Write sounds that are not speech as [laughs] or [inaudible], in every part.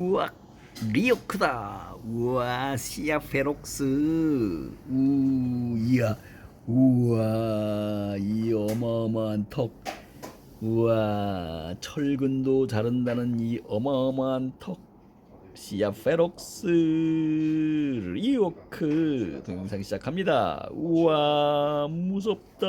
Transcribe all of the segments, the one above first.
우와 리오크다. 우와 시아페록스. 우 이야. 우와 이 어마어마한 턱. 우와 철근도 자른다는 이 어마어마한 턱. 시아페록스 리오크. 동영상 시작합니다. 우와 무섭다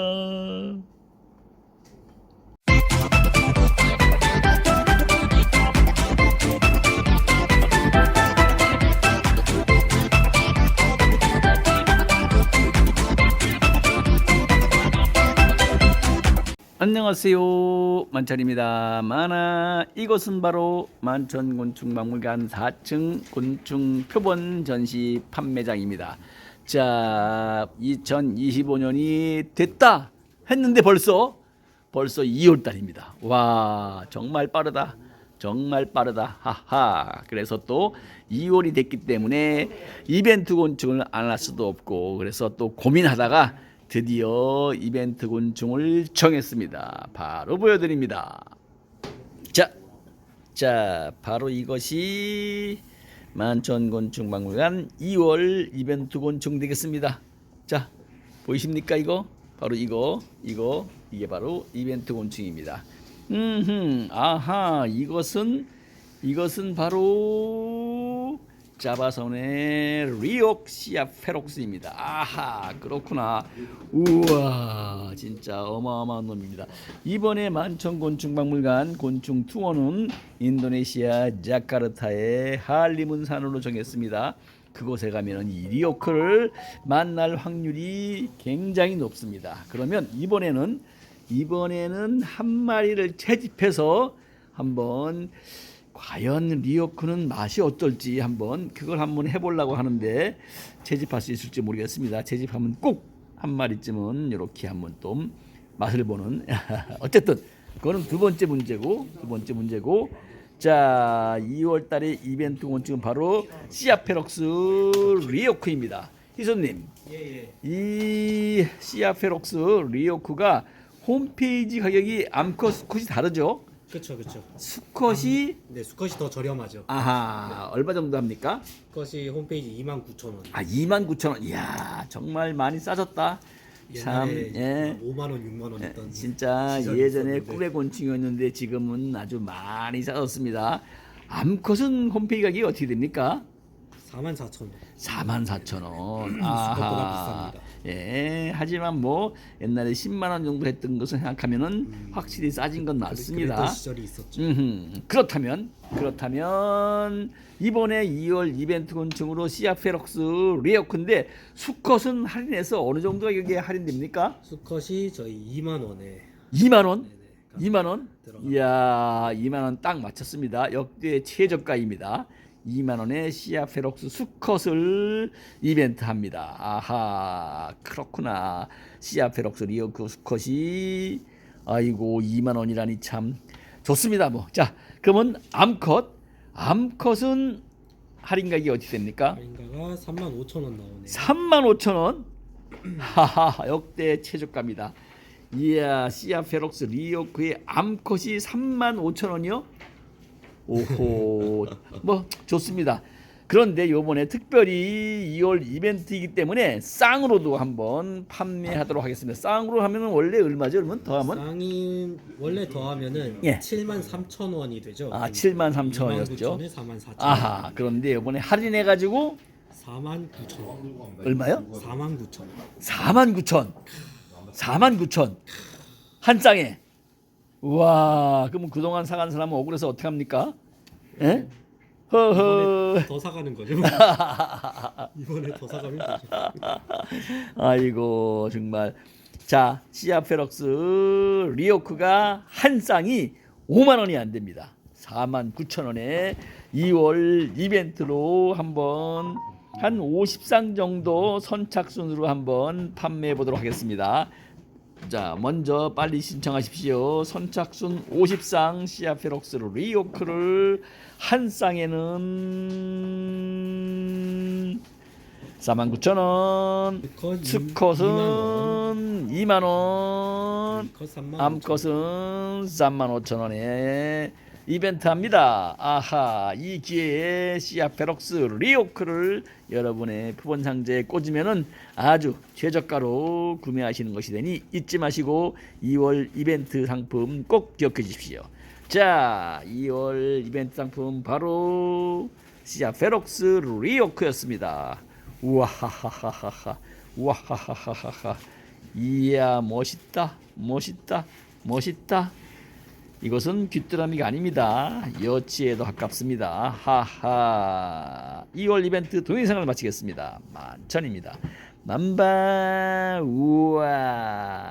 안녕하세요. 만찬입니다. 만화. 이곳은 바로 만천 곤충 박물관 4층 곤충 표본 전시 판매장입니다. 자 2025년이 됐다 했는데 벌써 벌써 2월 달입니다. 와 정말 빠르다. 정말 빠르다. 하하. 그래서 또 2월이 됐기 때문에 이벤트 곤충을 안 할 수도 없고 그래서 또 고민하다가 드디어 이벤트 곤충을 정했습니다. 바로 보여드립니다. 자, 자, 바로 이것이 만천곤충박물관 2월 이벤트 곤충 되겠습니다. 자, 보이십니까 이거? 바로 이거, 이거, 이게 바로 이벤트 곤충입니다. 음, 아하, 이것은 이것은 바로 자바선의 리옥시아 페록스입니다. 아하 그렇구나. 우와 진짜 어마어마한 놈입니다. 이번에 만천곤충박물관 곤충 투어는 인도네시아 자카르타의 할리문산으로 정했습니다. 그곳에 가면은 이 리오크를 만날 확률이 굉장히 높습니다. 그러면 이번에는 이번에는 한 마리를 채집해서 한번 과연 리오크는 맛이 어떨지 한번 그걸 한번 해보려고 하는데 채집할 수 있을지 모르겠습니다. 채집하면 꼭 한 마리쯤은 이렇게 한번 또 맛을 보는 [laughs] 어쨌든 그거는 두 번째 문제고 두 번째 문제고 자 2월 달에 이벤트 곤충은 바로 시아페럭스 리오크입니다. 희선님 이 시아페럭스 리오크가 홈페이지 가격이 암컷 수컷이 다르죠? 그렇죠, 그렇죠. 수컷이 네, 수컷이 더 저렴하죠. 아하 얼마 정도 합니까? 수컷이 홈페이지 29,000원. 아 29,000원. 이야 정말 많이 싸졌다. 참 옛날에 예. 5만 원, 6만 원 예, 했던 진짜 시절이 예전에 있었는데. 꿀의 곤충이었는데 지금은 아주 많이 싸졌습니다. 암컷은 홈페이지 가격이 어떻게 됩니까? 44,000원. 44,000원. 수컷보다 비쌉니다. 예. 하지만 뭐 옛날에 10만 원 정도 했던 것을 생각하면은 확실히 싸진 건 맞습니다. 시절이 있었죠. 음흠. 그렇다면 그렇다면 이번에 2월 이벤트 곤충으로 시아페럭스 리어크인데 수컷은 할인해서 어느 정도 가격에 할인됩니까? 수컷이 저희 2만 원에 2만 원? 네네. 2만 원? 들어가. 이야, 2만 원 딱 맞췄습니다. 역대 최저가입니다. 2만 원에 시아페럭스 수컷을 이벤트 합니다. 아하, 그렇구나. 시아페럭스 리어크 수컷이 아이고 2만 원이라니 참 좋습니다. 뭐. 자, 그러면 암컷. 암컷은 할인 가격이 어떻게 됩니까? 할인가가 35,000원 나오네요. 3만 5천 원. 하하 역대 최저가입니다. 이야 시아페럭스 리오크의 암컷이 3만 5천 원이요? 오호 뭐 좋습니다. 그런데 요번에 특별히 2월 이벤트이기 때문에 쌍으로도 한번 판매하도록 하겠습니다. 쌍으로 하면은 원래 얼마죠? 그러면 더하면 쌍인 원래 더하면은 예. 73,000 원이 되죠. 아 7만 3천 원이었죠. 29,000에 44,000원. 아하 그런데 요번에 할인해 가지고 49,000원. 얼마요? 49,000원. 4만 9천 4만 9천 한 쌍에 우와 그러면 그동안 사간 사람은 억울해서 어떻게 합니까? 예? 허허 이번에 더 사가는 거죠. [laughs] 이번에 더 사가면 되죠. 아이고 정말 자 시아페럭스 리오크가 한 쌍이 5만 원이 안 됩니다 4만 9천 원에 2월 이벤트로 한번 한 50쌍 정도 선착순으로 한번 판매해 보도록 하겠습니다 자 먼저 빨리 신청하십시오. 선착순 50쌍 시아페럭스 리오크를 한 쌍에는 49,000원. 수컷 수컷은 2만 원, 컷 3만 암컷은 3만 5천 원에 이벤트 합니다. 아하, 이 기회에 시아페록스 리오크를 여러분의 푸번 상자에 꽂으면은 아주 최저가로 구매하시는 것이 되니 잊지 마시고 2월 이벤트 상품 꼭 기억해 주십시오. 자, 2월 이벤트 상품 바로 시아페록스 리오크였습니다. 우와하하하하하, 우와하하하하, 이야 멋있다, 멋있다, 멋있다. 이것은 귀뚜라미가 아닙니다. 여치에도 가깝습니다. 하하. 2월 이벤트 동영상을 마치겠습니다. 만천입니다. 만바 우와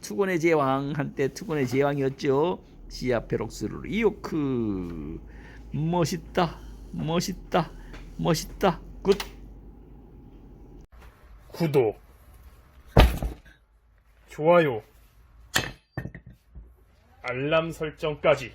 투곤의 제왕 한때 투곤의 제왕이었죠. 시아페록스를 이오크 멋있다 멋있다 멋있다 굿 구독, 좋아요, 알람 설정까지